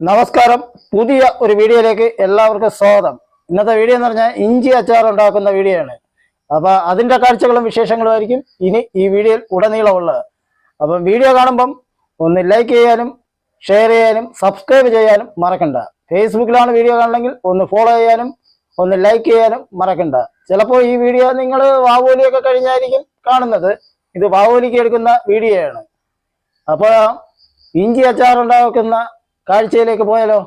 നമസ്കാരം. പുതിയ ഒരു വീഡിയോയിലേക്ക് എല്ലാവർക്കും സ്വാഗതം. ഇന്നത്തെ വീഡിയോ എന്ന് പറഞ്ഞാൽ ഇഞ്ചി അച്ചാർ ഉണ്ടാക്കുന്ന വീഡിയോ ആണ്. അപ്പൊ അതിന്റെ കാഴ്ചകളും വിശേഷങ്ങളും ആയിരിക്കും ഇനി ഈ വീഡിയോയിൽ ഉടനീളമുള്ളത്. അപ്പം വീഡിയോ കാണുമ്പം ഒന്ന് ലൈക്ക് ചെയ്യാനും ഷെയർ ചെയ്യാനും സബ്സ്ക്രൈബ് ചെയ്യാനും മറക്കണ്ട. ഫേസ്ബുക്കിലാണ് വീഡിയോ കാണണമെങ്കിൽ ഒന്ന് ഫോളോ ചെയ്യാനും ഒന്ന് ലൈക്ക് ചെയ്യാനും മറക്കണ്ട. ചിലപ്പോൾ ഈ വീഡിയോ നിങ്ങൾ വാവോലിയൊക്കെ കഴിഞ്ഞായിരിക്കും കാണുന്നത്. ഇത് വാവോലിക്ക് എടുക്കുന്ന വീഡിയോ ആണ് അപ്പോൾ ഇഞ്ചി അച്ചാർ ഉണ്ടാക്കുന്ന കാഴ്ചയിലേക്ക് പോയാലോ?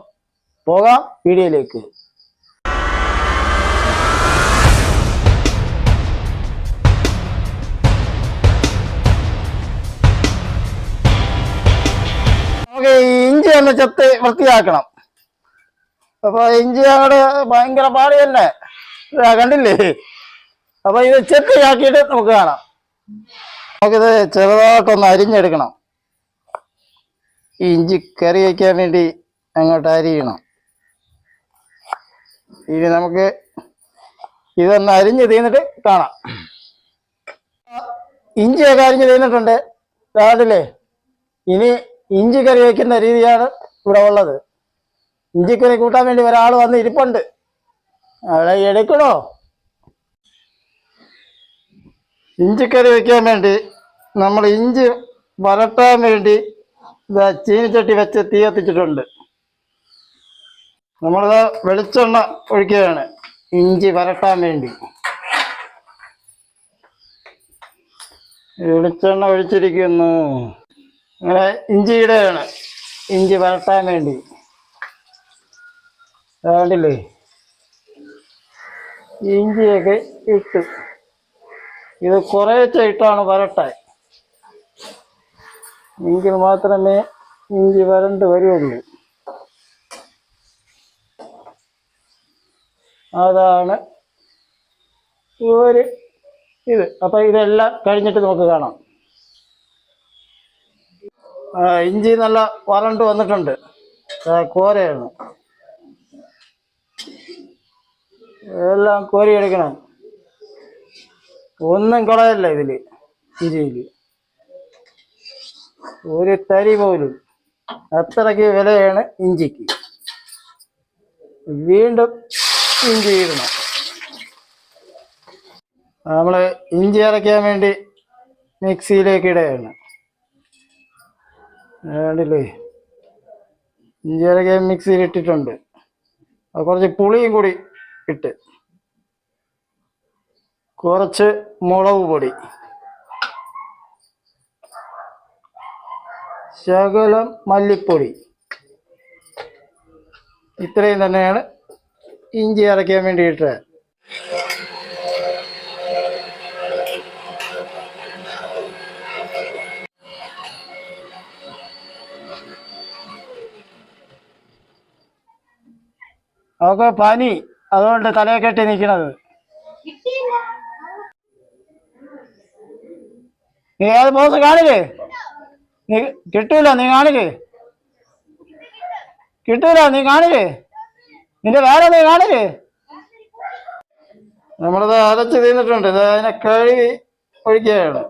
പോകാം വീഡിയോയിലേക്ക്. നമുക്ക് ഇഞ്ചി ഒന്ന് ചെത്ത് വൃത്തിയാക്കണം. അപ്പൊ ഇഞ്ചി അങ്ങോട്ട് ഭയങ്കര പാടി തന്നെ. കണ്ടില്ലേ? അപ്പൊ ഇത് ചെത്തിയാക്കിയിട്ട് നമുക്ക് കാണാം. നമുക്കിത് ചെറുതായിട്ടൊന്ന് അരിഞ്ഞെടുക്കണം. ഇഞ്ചി കറി വയ്ക്കാൻ വേണ്ടി അങ്ങോട്ട് അരിയണം. ഇനി നമുക്ക് ഇതൊന്ന് അരിഞ്ഞ് തീർന്നിട്ട് കാണാം. ഇഞ്ചിയൊക്കെ അരിഞ്ഞ് തീർന്നിട്ടുണ്ട്. കാടില്ലേ ഇനി ഇഞ്ചി കറി വയ്ക്കുന്ന രീതിയാണ് ഇവിടെ ഉള്ളത്. ഇഞ്ചിക്കറി കൂട്ടാൻ വേണ്ടി ഒരാൾ വന്ന് ഇരിപ്പുണ്ട്. അവിടെ എടുക്കണോ? ഇഞ്ചിക്കറി വയ്ക്കാൻ വേണ്ടി നമ്മൾ ഇഞ്ചി വരട്ടാൻ വേണ്ടി ചീനിച്ചട്ടി വെച്ച് തീ കത്തിച്ചിട്ടുണ്ട്. നമ്മളിത് വെളിച്ചെണ്ണ ഒഴിക്കുകയാണ്. ഇഞ്ചി വരട്ടാൻ വേണ്ടി. വെളിച്ചെണ്ണ ഒഴിച്ചിരിക്കുന്നു. അങ്ങനെ ഇഞ്ചിയുടെയാണ്. ഇഞ്ചി വരട്ടാൻ വേണ്ടി. വേണ്ടില്ലേ ഇഞ്ചിയൊക്കെ ഇട്ട്. ഇത് കുറേശ്ശെ ഇട്ടാണ് വരട്ടാൻ. എങ്കിൽ മാത്രമേ ഇഞ്ചി വരണ്ട് വരുള്ളൂ. അതാണ് ഒരു ഇത്. അപ്പൊ ഇതെല്ലാം കഴിഞ്ഞിട്ട് നമുക്ക് കാണാം. ഇഞ്ചി നല്ല വരണ്ട് വന്നിട്ടുണ്ട്. കോരയാണ്. എല്ലാം കോരിയെടുക്കണം. ഒന്നും കളയല്ല ഇതിൽ ഇഞ്ചിയിൽ. ഒരു തരി പോലും. അത്രയ്ക്ക് വിലയാണ് ഇഞ്ചിക്ക്. വീണ്ടും ഇഞ്ചി ഇടണം. നമ്മൾ ഇഞ്ചി അരയ്ക്കാൻ വേണ്ടി മിക്സിയിലേക്ക് ഇടുകയാണ്. വേണ്ടില്ലേ ഇഞ്ചി അരയ്ക്കാൻ മിക്സിയിൽ ഇട്ടിട്ടുണ്ട്. കുറച്ച് പുളിയും കൂടി ഇട്ട്. കുറച്ച് മുളക് പൊടി. ശകലം മല്ലിപ്പൊടി. ഇത്രയും തന്നെയാണ് ഇഞ്ചി അരയ്ക്കാൻ വേണ്ടിയിട്ട്. അവക്ക് പനി. അതുകൊണ്ട് തലയെ കെട്ടി നിൽക്കണത്. നീ ഏത് ബോസ് കാണിക്കേ? കിട്ടൂല നീ കാണിക്കേ. കിട്ടൂല നീ കാണിക്കേ. നിന്റെ വേറെ നീ കാണിക്കേ. നമ്മളിത് അരച്ച് തീർന്നിട്ടുണ്ട്. ഇത് അതിനെ കഴുകി ഒഴിക്കുകയാണ്.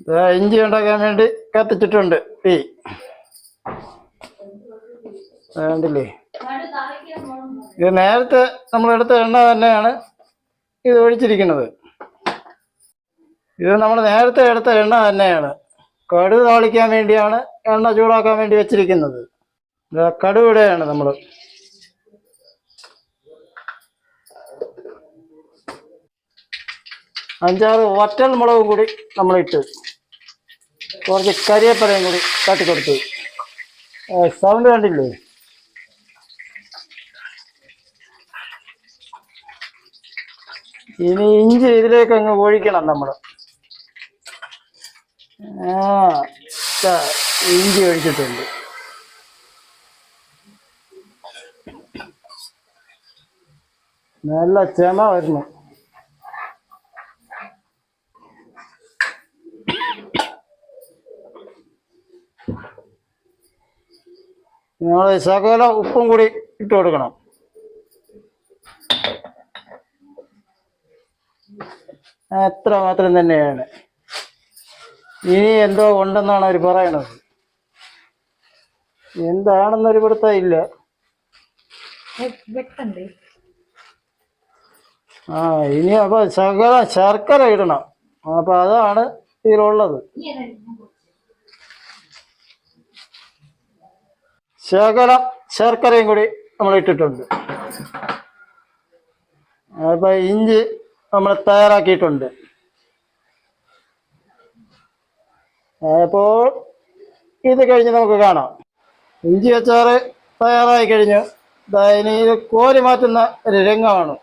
ഇത് ഇഞ്ചി ഉണ്ടാക്കാൻ വേണ്ടി കത്തിച്ചിട്ടുണ്ട് തീ. വേണ്ടില്ലേ ഇത് നേരത്തെ നമ്മളെടുത്ത എണ്ണ തന്നെയാണ് ഇത് ഒഴിച്ചിരിക്കുന്നത്. ഇത് നമ്മൾ നേരത്തെ എടുത്ത എണ്ണ തന്നെയാണ്. കടുക് താളിക്കാൻ വേണ്ടിയാണ് എണ്ണ ചൂടാക്കാൻ വേണ്ടി വെച്ചിരിക്കുന്നത്. കടുവിടെയാണ് നമ്മൾ അഞ്ചാറ് വറ്റൽ മുളകും കൂടി നമ്മൾ ഇട്ട് കുറച്ച് കരിയപ്പലയും കൂടി തട്ടിക്കൊടുത്തു. സൗണ്ട് കണ്ടില്ലേ? ഇനി ഇഞ്ചി ഇതിലേക്ക് അങ്ങ് ഒഴിക്കണം ദാ ഇഞ്ചി ഒഴിച്ചിട്ടുണ്ട് നല്ല ചെമ വരുന്നു നമ്മൾ സകല ഉപ്പും കൂടി ഇട്ട് കൊടുക്കണം. അത്ര മാത്രം തന്നെയാണ്. ഇനി എന്തോ ഉണ്ടെന്നാണ് അവർ പറയണത്. എന്താണെന്നൊരു പിടുത്തം ഇല്ല. ആ ഇനി അപ്പൊ ശകല ശർക്കര ഇടണം. അപ്പൊ അതാണ് ഇതിലുള്ളത്. ശകലം ശർക്കരയും കൂടി നമ്മൾ ഇട്ടിട്ടുണ്ട്. അപ്പൊ ഇഞ്ചി നമ്മൾ തയ്യാറാക്കിയിട്ടുണ്ട്. അപ്പോൾ ഇത് കഴിഞ്ഞ് നമുക്ക് കാണാം. ഇഞ്ചി അച്ചാറ് തയ്യാറായി കഴിഞ്ഞു. ഇനി കോരി മാറ്റുന്ന ഒരു രംഗമാണ്.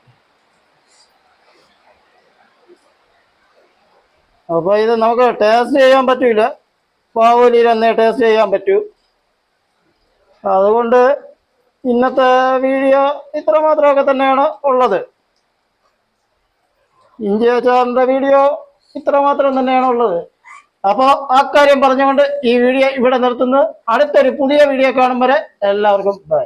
അപ്പോൾ ഇത് നമുക്ക് ടേസ്റ്റ് ചെയ്യാൻ പറ്റില്ല പാവൂലിയിൽ അന്നേ ടേസ്റ്റ് ചെയ്യാൻ പറ്റൂ. അതുകൊണ്ട് ഇന്നത്തെ വീഡിയോ ഇത്ര മാത്രമൊക്കെ തന്നെയാണ് ഉള്ളത്. ഇഞ്ചി അച്ചാറിന്റെ വീഡിയോ ഇത്ര മാത്രം തന്നെയാണ് ഉള്ളത്. അപ്പോൾ കാര്യം പറഞ്ഞുകൊണ്ട് ഈ വീഡിയോ ഇവിടെ നിർത്തുന്നു. അടുത്തൊരു പുതിയ വീഡിയോ കാണും വരെ എല്ലാവർക്കും ബൈ